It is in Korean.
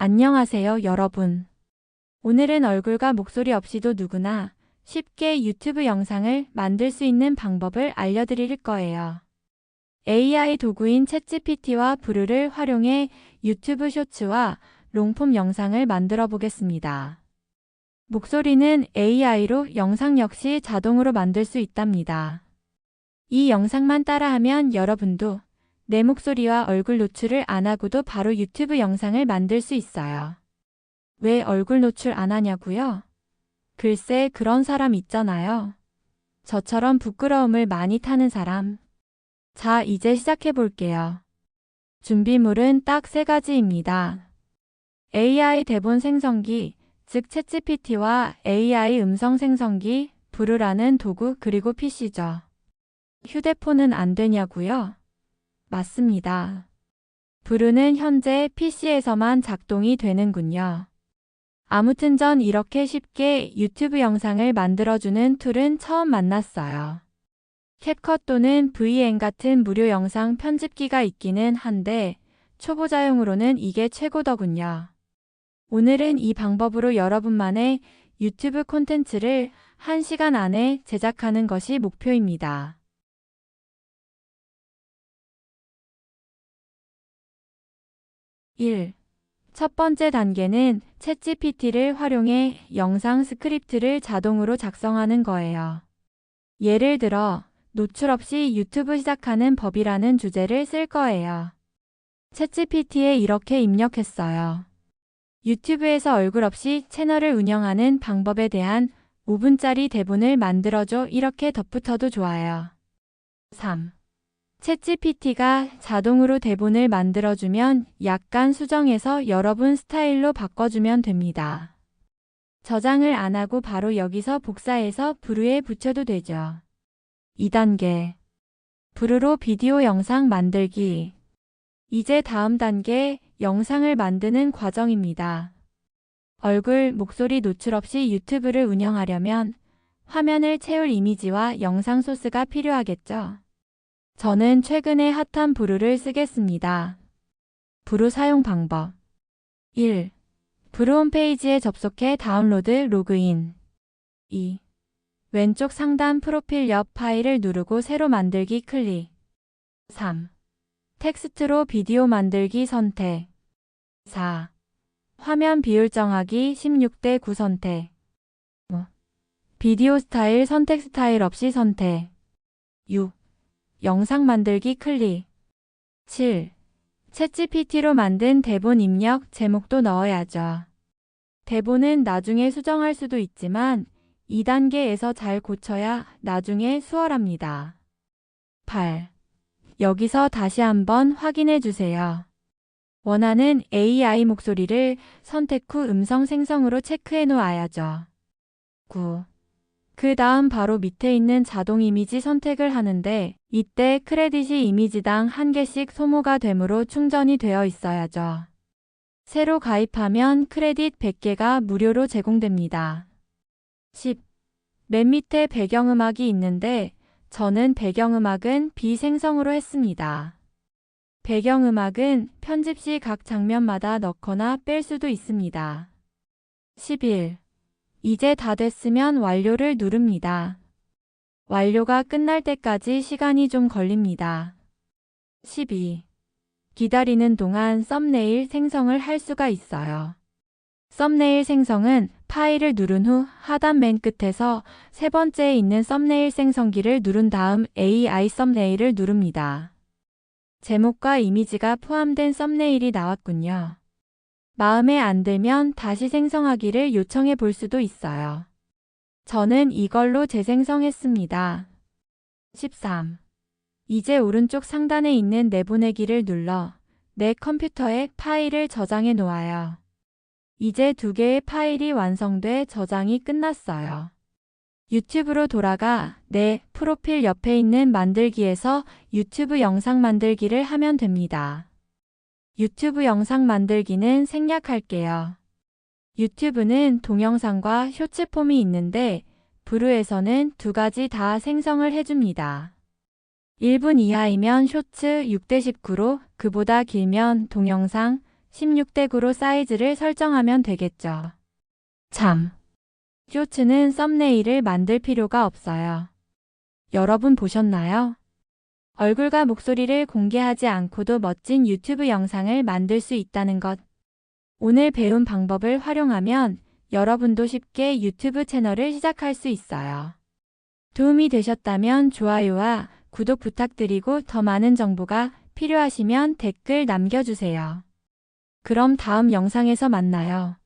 안녕하세요, 여러분. 오늘은 얼굴과 목소리 없이도 누구나 쉽게 유튜브 영상을 만들 수 있는 방법을 알려드릴 거예요. AI 도구인 챗GPT와 브루를 활용해 유튜브 쇼츠와 롱폼 영상을 만들어 보겠습니다. 목소리는 AI로 영상 역시 자동으로 만들 수 있답니다. 이 영상만 따라하면 여러분도 내 목소리와 얼굴 노출을 안 하고도 바로 유튜브 영상을 만들 수 있어요. 왜 얼굴 노출 안 하냐고요? 글쎄 그런 사람 있잖아요. 저처럼 부끄러움을 많이 타는 사람. 자, 이제 시작해 볼게요. 준비물은 딱 세 가지입니다. AI 대본 생성기, 즉 챗GPT와 AI 음성 생성기, 브루라는 도구 그리고 PC죠. 휴대폰은 안 되냐고요? 맞습니다. 브루는 현재 PC에서만 작동이 되는군요. 아무튼 전 이렇게 쉽게 유튜브 영상을 만들어주는 툴은 처음 만났어요. 캡컷 또는 VN 같은 무료 영상 편집기가 있기는 한데 초보자용으로는 이게 최고더군요. 오늘은 이 방법으로 여러분만의 유튜브 콘텐츠를 1시간 안에 제작하는 것이 목표입니다. (1) 첫 번째 단계는 챗GPT를 활용해 영상 스크립트를 자동으로 작성하는 거예요. 예를 들어 노출 없이 유튜브 시작하는 법이라는 주제를 쓸 거예요. 챗GPT에 이렇게 입력했어요. 유튜브에서 얼굴 없이 채널을 운영하는 방법에 대한 5분짜리 대본을 만들어줘 이렇게 덧붙어도 좋아요. 3. 챗GPT가 자동으로 대본을 만들어주면 약간 수정해서 여러분 스타일로 바꿔주면 됩니다. 저장을 안 하고 바로 여기서 복사해서 브루에 붙여도 되죠. 2단계. 브루로 비디오 영상 만들기. 이제 다음 단계 영상을 만드는 과정입니다. 얼굴, 목소리 노출 없이 유튜브를 운영하려면 화면을 채울 이미지와 영상 소스가 필요하겠죠. 저는 최근에 핫한 브루를 쓰겠습니다. 브루 사용 방법 1. 브루 홈페이지에 접속해 다운로드 로그인 2. 왼쪽 상단 프로필 옆 파일을 누르고 새로 만들기 클릭 3. 텍스트로 비디오 만들기 선택 4. 화면 비율 정하기 16대 9 선택 5. 비디오 스타일 선택 스타일 없이 선택 6. 영상 만들기 클릭 7. 챗GPT로 만든 대본 입력 제목도 넣어야죠. 대본은 나중에 수정할 수도 있지만 2단계에서 잘 고쳐야 나중에 수월합니다. 8. 여기서 다시 한번 확인해 주세요. 원하는 AI 목소리를 선택 후 음성 생성으로 체크해 놓아야죠. 9. 그 다음 바로 밑에 있는 자동 이미지 선택을 하는데 이때 크레딧이 이미지당 한 개씩 소모가 되므로 충전이 되어 있어야죠. 새로 가입하면 크레딧 100개가 무료로 제공됩니다. 10. 맨 밑에 배경음악이 있는데 저는 배경음악은 비생성으로 했습니다. 배경음악은 편집 시 각 장면마다 넣거나 뺄 수도 있습니다. 11. 이제 다 됐으면 완료를 누릅니다. 완료가 끝날 때까지 시간이 좀 걸립니다. 12. 기다리는 동안 썸네일 생성을 할 수가 있어요. 썸네일 생성은 파일을 누른 후 하단 맨 끝에서 세 번째에 있는 썸네일 생성기를 누른 다음 AI 썸네일을 누릅니다. 제목과 이미지가 포함된 썸네일이 나왔군요. 마음에 안 들면 다시 생성하기를 요청해 볼 수도 있어요. 저는 이걸로 재생성했습니다. 13. 이제 오른쪽 상단에 있는 내보내기를 눌러 내 컴퓨터에 파일을 저장해 놓아요. 이제 두 개의 파일이 완성돼 저장이 끝났어요. 유튜브로 돌아가 내 프로필 옆에 있는 만들기에서 유튜브 영상 만들기를 하면 됩니다. 유튜브 영상 만들기는 생략할게요. 유튜브는 동영상과 쇼츠 폼이 있는데 브루에서는 두 가지 다 생성을 해줍니다. 1분 이하이면 쇼츠 6대 19로 그보다 길면 동영상 16대 9로 사이즈를 설정하면 되겠죠. 참. 쇼츠는 썸네일을 만들 필요가 없어요. 여러분 보셨나요? 얼굴과 목소리를 공개하지 않고도 멋진 유튜브 영상을 만들 수 있다는 것. 오늘 배운 방법을 활용하면 여러분도 쉽게 유튜브 채널을 시작할 수 있어요. 도움이 되셨다면 좋아요와 구독 부탁드리고 더 많은 정보가 필요하시면 댓글 남겨주세요. 그럼 다음 영상에서 만나요.